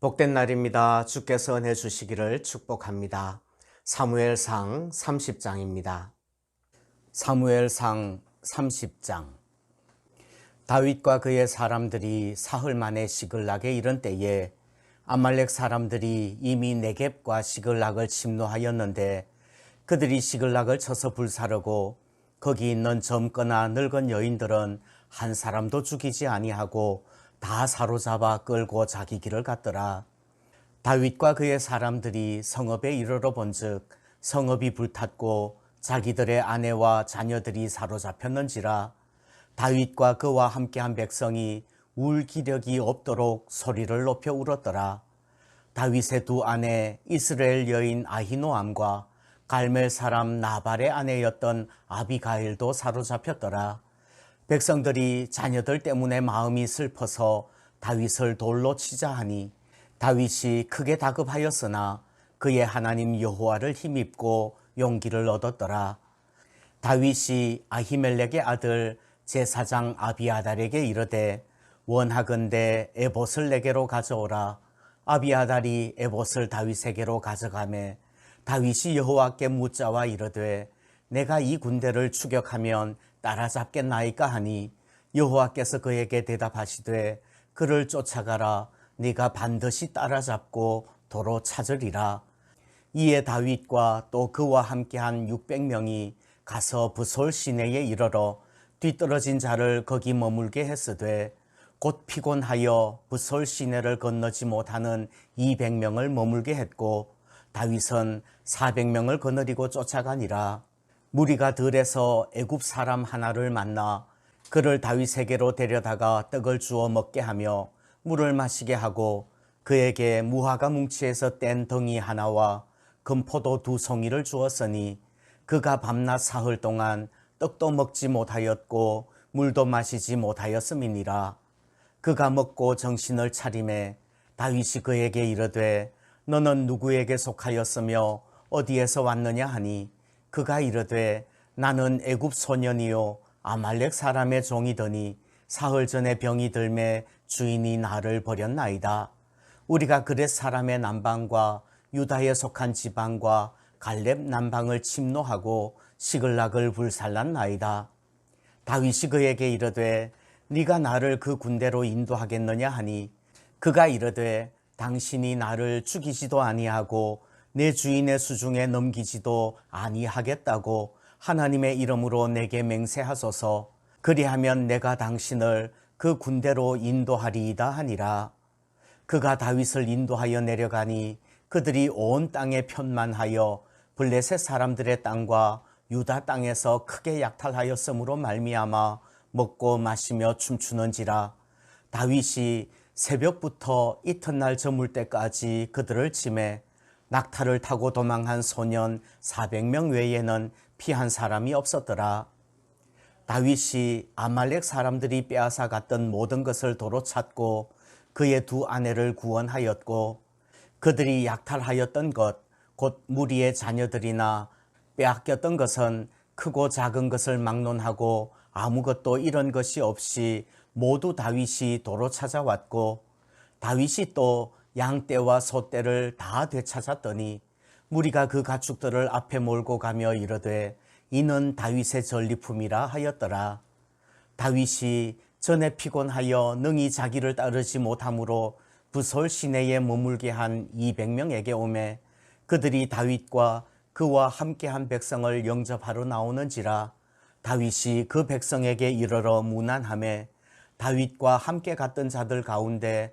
복된 날입니다. 주께서 은혜 주시기를 축복합니다. 사무엘상 30장입니다. 사무엘상 30장 다윗과 그의 사람들이 사흘 만에 시글락에 이른 때에 아말렉 사람들이 이미 네겝과 시글락을 침노하였는데 그들이 시글락을 쳐서 불사르고 거기 있는 젊거나 늙은 여인들은 한 사람도 죽이지 아니하고 다 사로잡아 끌고 자기 길을 갔더라. 다윗과 그의 사람들이 성읍에 이르러 본즉 성읍이 불탔고 자기들의 아내와 자녀들이 사로잡혔는지라 다윗과 그와 함께한 백성이 울 기력이 없도록 소리를 높여 울었더라. 다윗의 두 아내 이스라엘 여인 아히노암과 갈멜 사람 나발의 아내였던 아비가일도 사로잡혔더라. 백성들이 자녀들 때문에 마음이 슬퍼서 다윗을 돌로 치자 하니 다윗이 크게 다급하였으나 그의 하나님 여호와를 힘입고 용기를 얻었더라. 다윗이 아히멜렉의 아들 제사장 아비아달에게 이르되 원하건대 에봇을 내게로 가져오라. 아비아달이 에봇을 다윗에게로 가져가매 다윗이 여호와께 묻자와 이르되 내가 이 군대를 추격하면 따라잡겠나이까 하니 여호와께서 그에게 대답하시되 그를 쫓아가라. 네가 반드시 따라잡고 도로 찾으리라. 이에 다윗과 또 그와 함께한 600명이 가서 부솔 시내에 이르러 뒤떨어진 자를 거기 머물게 했으되 곧 피곤하여 부솔 시내를 건너지 못하는 200명을 머물게 했고 다윗은 400명을 거느리고 쫓아가니라 무리가 들에서 애굽 사람 하나를 만나 그를 다윗에게로 데려다가 떡을 주어 먹게 하며 물을 마시게 하고 그에게 무화과 뭉치에서 뗀 덩이 하나와 금포도 두 송이를 주었으니 그가 밤낮 사흘 동안 떡도 먹지 못하였고 물도 마시지 못하였음이니라. 그가 먹고 정신을 차림에 다윗이 그에게 이르되 너는 누구에게 속하였으며 어디에서 왔느냐 하니 그가 이르되 나는 애굽 소년이요 아말렉 사람의 종이더니 사흘 전에 병이 들매 주인이 나를 버렸나이다. 우리가 그렛 사람의 남방과 유다에 속한 지방과 갈렙 남방을 침노하고 시글락을 불살랐나이다. 다윗이 그에게 이르되 네가 나를 그 군대로 인도하겠느냐 하니 그가 이르되 당신이 나를 죽이지도 아니하고 내 주인의 수중에 넘기지도 아니하겠다고 하나님의 이름으로 내게 맹세하소서. 그리하면 내가 당신을 그 군대로 인도하리이다 하니라. 그가 다윗을 인도하여 내려가니 그들이 온 땅에 편만하여 블레셋 사람들의 땅과 유다 땅에서 크게 약탈하였으므로 말미암아 먹고 마시며 춤추는지라. 다윗이 새벽부터 이튿날 저물 때까지 그들을 치매 낙타를 타고 도망한 소년 400명 외에는 피한 사람이 없었더라. 다윗이 아말렉 사람들이 빼앗아 갔던 모든 것을 도로 찾고 그의 두 아내를 구원하였고 그들이 약탈하였던 것, 곧 무리의 자녀들이나 빼앗겼던 것은 크고 작은 것을 막론하고 아무것도 이런 것이 없이 모두 다윗이 도로 찾아왔고 다윗이 또 양떼와 소떼를 다 되찾았더니 무리가 그 가축들을 앞에 몰고 가며 이르되 이는 다윗의 전리품이라 하였더라. 다윗이 전에 피곤하여 능히 자기를 따르지 못하므로 부솔 시내에 머물게 한 200명에게 오매 그들이 다윗과 그와 함께한 백성을 영접하러 나오는지라 다윗이 그 백성에게 이르러 무난함에 다윗과 함께 갔던 자들 가운데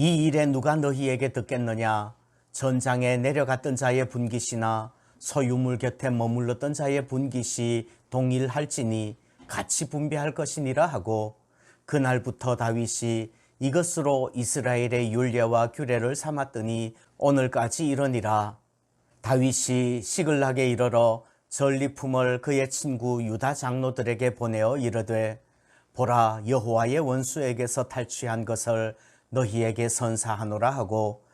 이 일에 누가 너희에게 듣겠느냐 전장에 내려갔던 자의 분깃이나 소유물 곁에 머물렀던 자의 분깃이 동일할지니 같이 분배할 것이니라 하고 그날부터 다윗이 이것으로 이스라엘의 율례와 규례를 삼았더니 오늘까지 이러니라. 다윗이 시글락에 이르러 전리품을 그의 친구 유다 장로들에게 보내어 이르되 보라 여호와의 원수에게서 탈취한 것을 너희에게 선사하노라 하고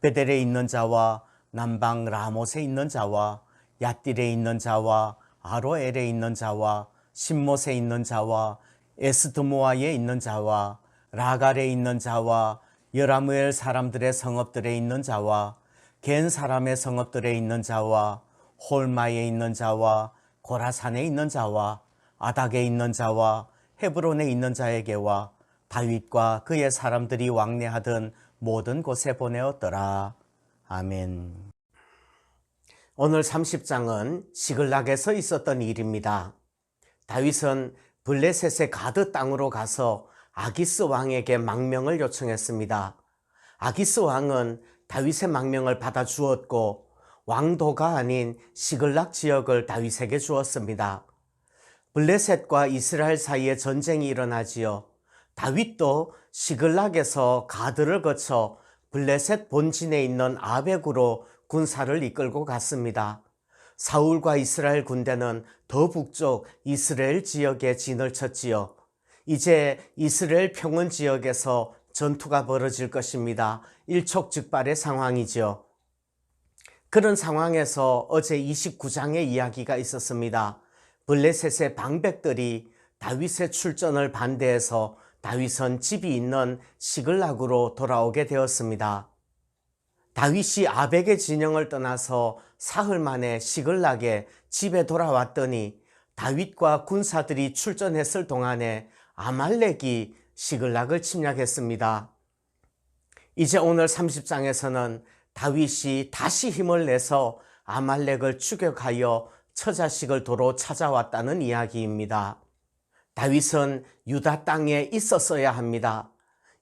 베델에 있는 자와 남방 라못에 있는 자와 얏딜에 있는 자와 아로엘에 있는 자와 신못에 있는 자와 에스드모아에 있는 자와 라갈에 있는 자와 여라무엘 사람들의 성읍들에 있는 자와 겐 사람의 성읍들에 있는 자와 홀마에 있는 자와 고라산에 있는 자와 아닥에 있는 자와 헤브론에 있는 자에게와 다윗과 그의 사람들이 왕래하던 모든 곳에 보내었더라. 아멘. 오늘 30장은 시글락에서 있었던 일입니다. 다윗은 블레셋의 가드 땅으로 가서 아기스 왕에게 망명을 요청했습니다. 아기스 왕은 다윗의 망명을 받아 주었고 왕도가 아닌 시글락 지역을 다윗에게 주었습니다. 블레셋과 이스라엘 사이에 전쟁이 일어나지요. 다윗도 시글락에서 가드를 거쳐 블레셋 본진에 있는 아벡으로 군사를 이끌고 갔습니다. 사울과 이스라엘 군대는 더 북쪽 이스라엘 지역에 진을 쳤지요. 이제 이스라엘 평원 지역에서 전투가 벌어질 것입니다. 일촉즉발의 상황이죠. 그런 상황에서 어제 29장의 이야기가 있었습니다. 블레셋의 방백들이 다윗의 출전을 반대해서 다윗은 집이 있는 시글락으로 돌아오게 되었습니다. 다윗이 아벡의 진영을 떠나서 사흘 만에 시글락에 집에 돌아왔더니 다윗과 군사들이 출전했을 동안에 아말렉이 시글락을 침략했습니다. 이제 오늘 30장에서는 다윗이 다시 힘을 내서 아말렉을 추격하여 처자식을 도로 찾아왔다는 이야기입니다. 다윗은 유다 땅에 있었어야 합니다.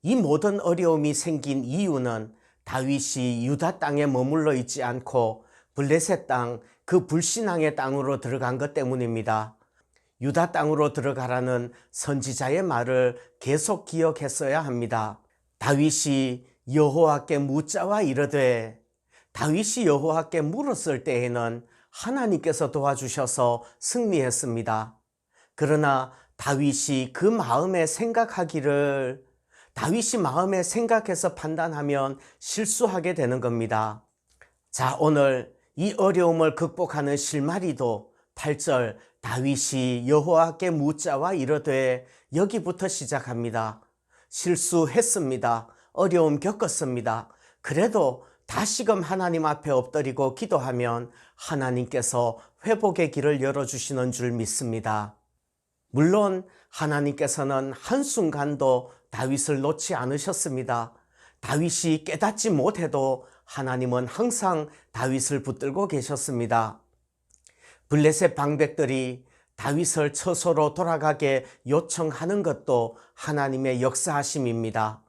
이 모든 어려움이 생긴 이유는 다윗이 유다 땅에 머물러 있지 않고 블레셋 땅, 그 불신앙의 땅으로 들어간 것 때문입니다. 유다 땅으로 들어가라는 선지자의 말을 계속 기억했어야 합니다. 다윗이 여호와께 묻자와 이르되 다윗이 여호와께 물었을 때에는 하나님께서 도와주셔서 승리했습니다. 그러나 다윗이 그 마음에 생각하기를 다윗이 마음에 생각해서 판단하면 실수하게 되는 겁니다. 자, 오늘 이 어려움을 극복하는 실마리도 8절 다윗이 여호와께 묻자와 이르되 여기부터 시작합니다. 실수했습니다. 어려움 겪었습니다. 그래도 다시금 하나님 앞에 엎드리고 기도하면 하나님께서 회복의 길을 열어주시는 줄 믿습니다. 물론 하나님께서는 한순간도 다윗을 놓지 않으셨습니다. 다윗이 깨닫지 못해도 하나님은 항상 다윗을 붙들고 계셨습니다. 블레셋 방백들이 다윗을 처소로 돌아가게 요청하는 것도 하나님의 역사하심입니다.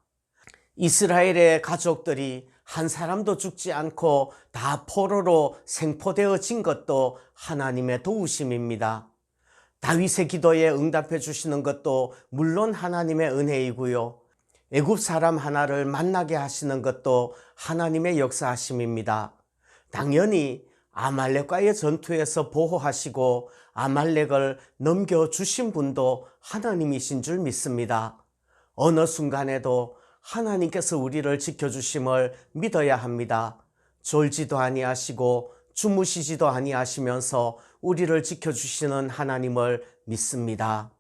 이스라엘의 가족들이 한 사람도 죽지 않고 다 포로로 생포되어진 것도 하나님의 도우심입니다. 다윗의 기도에 응답해 주시는 것도 물론 하나님의 은혜이고요. 애굽 사람 하나를 만나게 하시는 것도 하나님의 역사하심입니다. 당연히 아말렉과의 전투에서 보호하시고 아말렉을 넘겨주신 분도 하나님이신 줄 믿습니다. 어느 순간에도 하나님께서 우리를 지켜주심을 믿어야 합니다. 졸지도 아니하시고 주무시지도 아니하시면서 우리를 지켜주시는 하나님을 믿습니다.